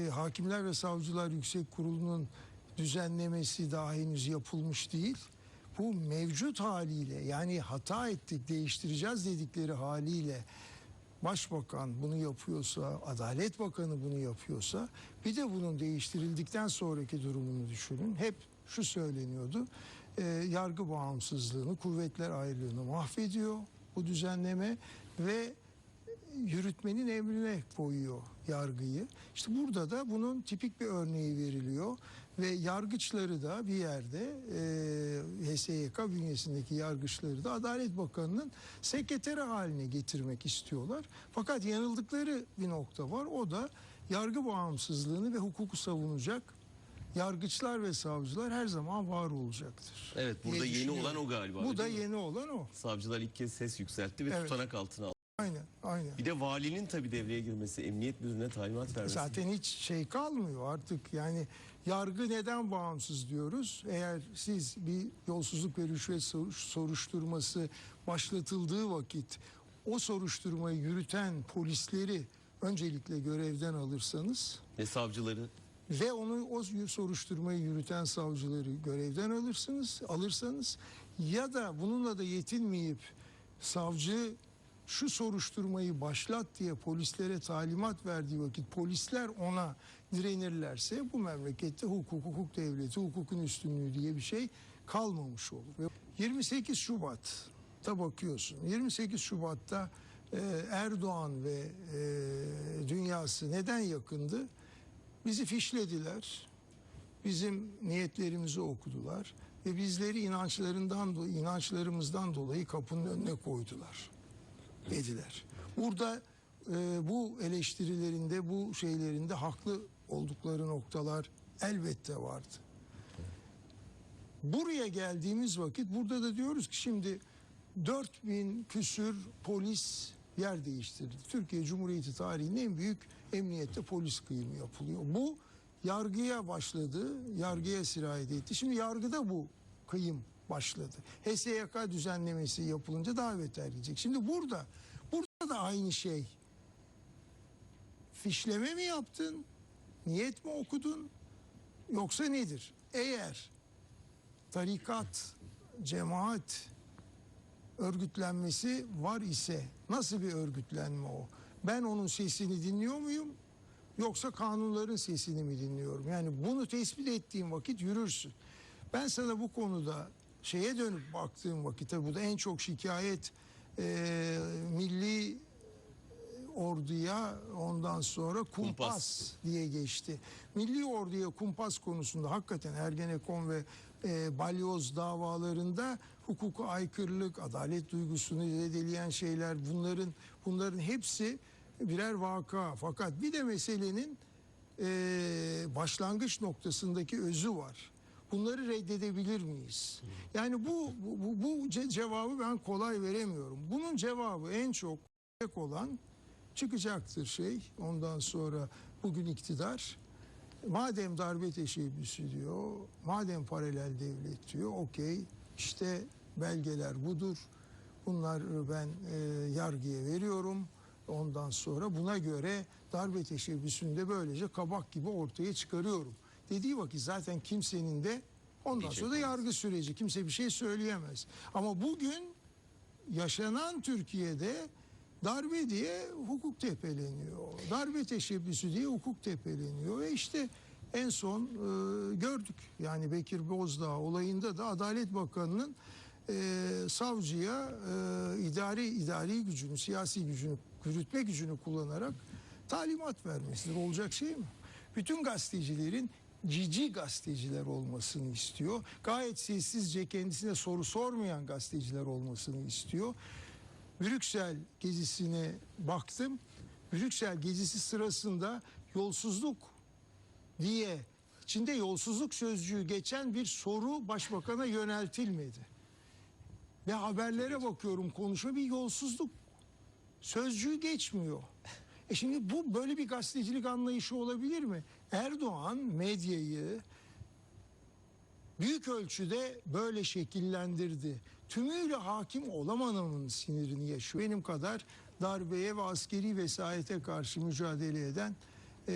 E, Hakimler ve Savcılar Yüksek Kurulu'nun düzenlemesi daha henüz yapılmış değil. Bu mevcut haliyle yani hata ettik değiştireceğiz dedikleri haliyle Başbakan bunu yapıyorsa, Adalet Bakanı bunu yapıyorsa bir de bunun değiştirildikten sonraki durumunu düşünün. Hep şu söyleniyordu. e, yargı bağımsızlığını, kuvvetler ayrılığını mahvediyor bu düzenleme ve yürütmenin emrine koyuyor yargıyı. İşte burada da bunun tipik bir örneği veriliyor ve yargıçları da bir yerde e, HSYK bünyesindeki yargıçları da Adalet Bakanı'nın sekreteri haline getirmek istiyorlar. Fakat yanıldıkları bir nokta var. O da yargı bağımsızlığını ve hukuku savunacak yargıçlar ve savcılar her zaman var olacaktır. Evet burada yeni olan o galiba. Bu da mi? yeni olan o. Savcılar ilk kez ses yükseltti ve Evet. tutanak altına aldı. Aynen, aynen. Bir de valinin tabii devreye girmesi, emniyet müdürüne talimat vermesi. Zaten hiç şey kalmıyor artık yani yargı neden bağımsız diyoruz? Eğer siz bir yolsuzluk ve rüşvet sor- soruşturması başlatıldığı vakit o soruşturmayı yürüten polisleri öncelikle görevden alırsanız Ve savcıları ve onu o soruşturmayı yürüten savcıları görevden alırsınız, alırsanız ya da bununla da yetinmeyip savcı şu soruşturmayı başlat diye polislere talimat verdiği vakit polisler ona direnirlerse bu memlekette hukuk, hukuk devleti, hukukun üstünlüğü diye bir şey kalmamış olur. Ve 28 Şubat'ta bakıyorsun. 28 Şubat'ta e, Erdoğan ve e, dünyası neden yakındı? Bizi fişlediler. Bizim niyetlerimizi okudular ve bizleri inançlarından inançlarımızdan dolayı kapının önüne koydular. Dediler. Burada e, bu eleştirilerinde, bu şeylerinde haklı oldukları noktalar elbette vardı. Buraya geldiğimiz vakit burada da diyoruz ki şimdi 4000 küsür polis yer değiştirdi. Türkiye Cumhuriyeti tarihinin en büyük emniyette polis kıyımı yapılıyor. Bu yargıya başladı, yargıya sirayet etti. Şimdi yargıda bu kıyım başladı. HSYK düzenlemesi yapılınca daha beter gidecek. Şimdi burada, burada da aynı şey. Fişleme mi yaptın? Niyet mi okudun? Yoksa nedir? Eğer tarikat, cemaat örgütlenmesi var ise nasıl bir örgütlenme o? Ben onun sesini dinliyor muyum? Yoksa kanunların sesini mi dinliyorum? Yani bunu tespit ettiğim vakit yürürsün. Ben sana bu konuda şeye dönüp baktığım vakit tabii bu da en çok şikayet eee, milli orduya ondan sonra kumpas, Kumpas. diye geçti. Milli orduya kumpas konusunda hakikaten Ergenekon ve e, balyoz davalarında hukuka aykırılık, adalet duygusunu zedeleyen şeyler bunların bunların hepsi birer vaka. Fakat bir de meselenin e, başlangıç noktasındaki özü var. Bunları reddedebilir miyiz? Yani bu bu, bu, bu ce- cevabı ben kolay veremiyorum. Bunun cevabı en çok olan çıkacaktır şey. Ondan sonra bugün iktidar madem darbe teşebbüsü diyor, madem paralel devlet diyor, okey işte belgeler budur. Bunları ben e, yargıya veriyorum. Ondan sonra buna göre darbe teşebbüsünü de böylece kabak gibi ortaya çıkarıyorum. Dediği vakit zaten kimsenin de ondan Diyecek sonra da yargı süreci kimse bir şey söyleyemez. Ama bugün yaşanan Türkiye'de darbe diye hukuk tepeleniyor. Darbe teşebbüsü diye hukuk tepeleniyor. Ve işte en son e, gördük. Yani Bekir Bozdağ olayında da Adalet Bakanı'nın e, savcıya e, idari idari gücünü, siyasi gücünü, yürütme gücünü kullanarak talimat vermesidir. Olacak şey mi? Bütün gazetecilerin cici gazeteciler olmasını istiyor. Gayet sessizce kendisine soru sormayan gazeteciler olmasını istiyor. Brüksel gezisine baktım. Brüksel gezisi sırasında yolsuzluk diye içinde yolsuzluk sözcüğü geçen bir soru başbakana yöneltilmedi. Ve haberlere bakıyorum konuşma bir yolsuzluk sözcüğü geçmiyor. E şimdi bu böyle bir gazetecilik anlayışı olabilir mi? Erdoğan medyayı büyük ölçüde böyle şekillendirdi. Tümüyle hakim olamanın sinirini yaşıyor. Benim kadar darbeye ve askeri vesayete karşı mücadele eden e,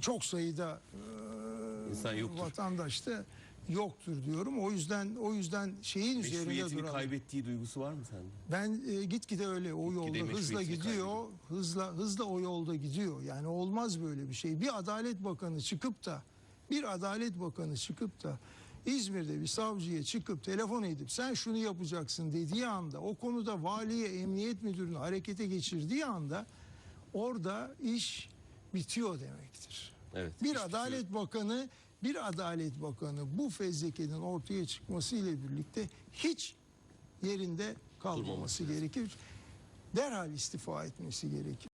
çok sayıda e, İnsan yoktur. vatandaş da yoktur diyorum. O yüzden o yüzden şeyin üzerinde duralım. kaybettiği duygusu var mı sende? Ben e, gitgide öyle o yolda hızla gidiyor. Hızla hızla o yolda gidiyor. Yani olmaz böyle bir şey. Bir Adalet Bakanı çıkıp da bir Adalet Bakanı çıkıp da İzmir'de bir savcıya çıkıp telefon edip sen şunu yapacaksın dediği anda o konuda valiye emniyet müdürünü harekete geçirdiği anda orada iş bitiyor demektir. Evet. Bir Adalet Bakanı bir Adalet Bakanı bu fezlekenin ortaya çıkması ile birlikte hiç yerinde kalmaması gerekir. Derhal istifa etmesi gerekir.